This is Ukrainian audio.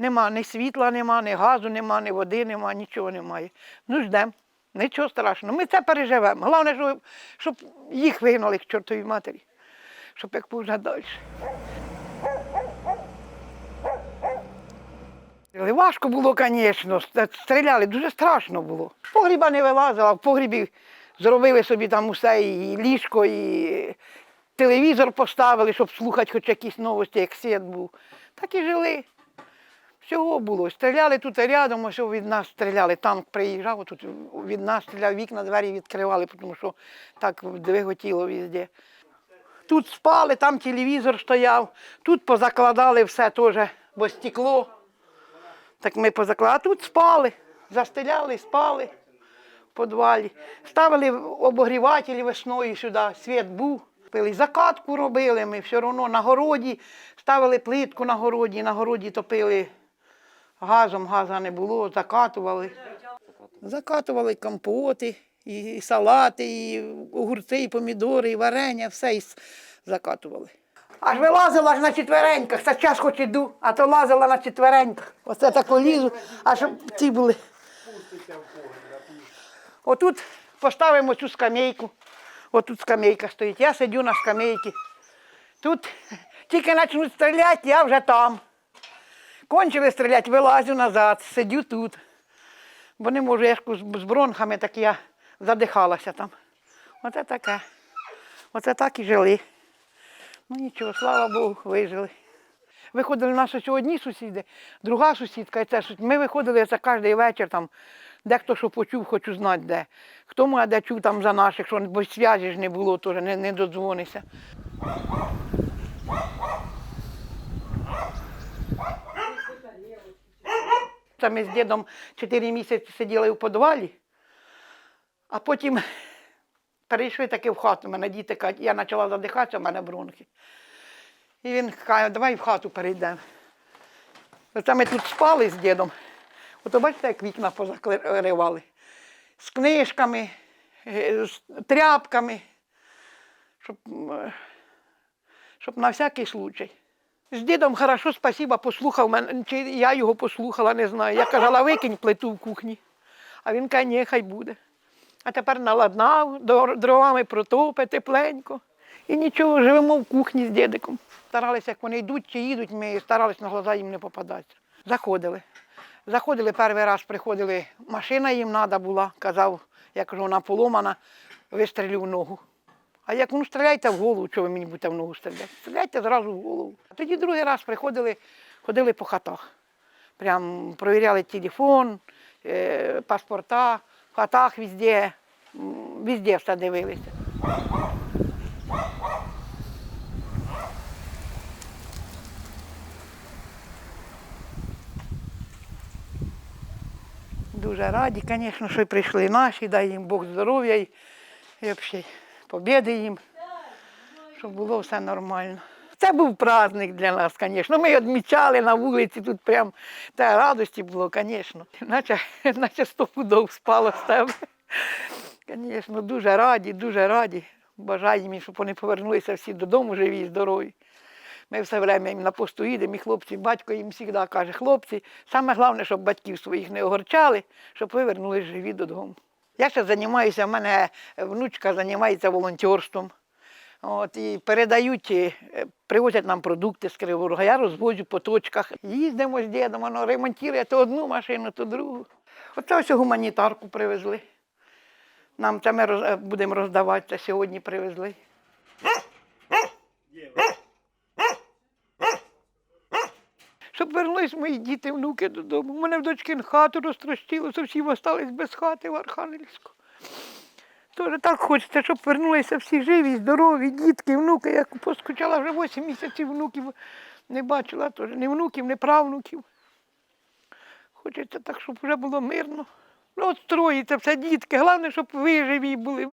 Нема ні світла, нема, ні газу, нема, ні води, нема, нічого немає. Ну ждемо. Нічого страшного. Ми це переживемо. Головне, щоб, їх вигнали к чортовій матері, щоб як можна далі. Важко було, звісно, стріляли, дуже страшно було. Погріба не вилазила, в погрібі зробили собі там усе, і ліжко, і телевізор поставили, щоб слухати хоч якісь новості, як світ був. Так і жили. Всього було. Стріляли тут рядом, ось від нас стріляли. Танк приїжджав, тут від нас стріляв, вікна, двері відкривали, тому що так двиготіло везде. Тут спали, там телевізор стояв, тут позакладали все теж, бо стекло. Так ми позакладали, а тут спали, застеляли, спали в підвалі. Ставили обогрівателі весною сюди, світ був. Пили закатку робили ми, все одно на городі, ставили плитку на городі, на городі топили газом, газа не було, закатували. Закатували компоти, і, салати, і огурці, і помідори, і варення, все і закатували. Аж вилазила аж на четвереньках, це час хоч іду, а то лазила на четвереньках. Оце тако лізу, щоб ці були. Отут поставимо цю скамейку. Отут скамейка стоїть. Я сидю на скамейці. Тут тільки почнуть стріляти, я вже там. Кончили стріляти, вилазю назад, сидю тут. Бо не можу, я з бронхами, так я задихалася там. Оце таке. Оце так і жили. Ну нічого, слава Богу, вижили. Виходили наші сьогодні сусіди, друга сусідка, і це. Ми виходили це кожен вечір, там, дехто що почув, хочу знати де. Хто може де чув там за наших, що бо зв'язі ж не було, теж не, не додзвонися. Це ми з дідом чотири місяці сиділи у підвалі, а потім перейшли таки в хату. Мене діти кажуть, я почала задихатися, в мене бронхи. І він каже, давай в хату перейдемо. Оце ми тут спали з дідом. Ото бачите, як вікна позакривали. З книжками, е, з тряпками, щоб, е, щоб на всякий случай. З дідом хорошо, спасіба, послухав мене, чи я його послухала, не знаю. Я казала, викинь плиту в кухні. А він каже, ні, хай буде. А тепер наладнав, дровами протопе, тепленько. І нічого, живемо в кухні з дідиком. Старалися, як вони йдуть чи їдуть, ми старалися на глаза їм не попадатися. Заходили. Заходили перший раз, приходили, машина їм треба була, казав, я кажу, вона поломана, вистрілю в ногу. А як ну стріляйте в голову, чого ви мені будете в ногу стріляти? Стріляйте зразу в голову. А тоді другий раз приходили, ходили по хатах. Прям провіряли телефон, е, паспорта, в хатах везде, везде все дивилися. Дуже раді, звісно, що прийшли наші, дай їм Бог здоров'я і взагалі побіди їм, щоб було все нормально. Це був праздник для нас, звісно. Ми відмічали на вулиці, тут прям та радості було, звісно. Наче, наче сто пудов спало з тебе. Звісно, дуже раді, дуже раді. Бажаємо, їм, щоб вони повернулися всі додому живі і здорові. Ми все время їм на посту їдемо, і хлопці, батько їм завжди каже, хлопці, саме головне, щоб батьків своїх не огорчали, щоб ви вернулись живі додому. Я ще займаюся, в мене внучка займається волонтерством. От, і передають, е, привозять нам продукти з Криворога, я розвозю по точках. Їздимо з дідом, воно ремонтує то одну машину, то другу. Оце ось гуманітарку привезли. Нам це ми е, будемо роздавати, це сьогодні привезли. Щоб вернулись мої діти, внуки додому. У мене в дочки хату розтрощило, зовсім остались без хати в Архангельську. Тоже так хочеться, щоб вернулися всі живі, здорові, дітки, внуки. Я поскучала вже 8 місяців внуків не бачила, теж ні внуків, ні правнуків. Хочеться так, щоб вже було мирно. Ну, от строїться все, дітки. Головне, щоб ви живі були.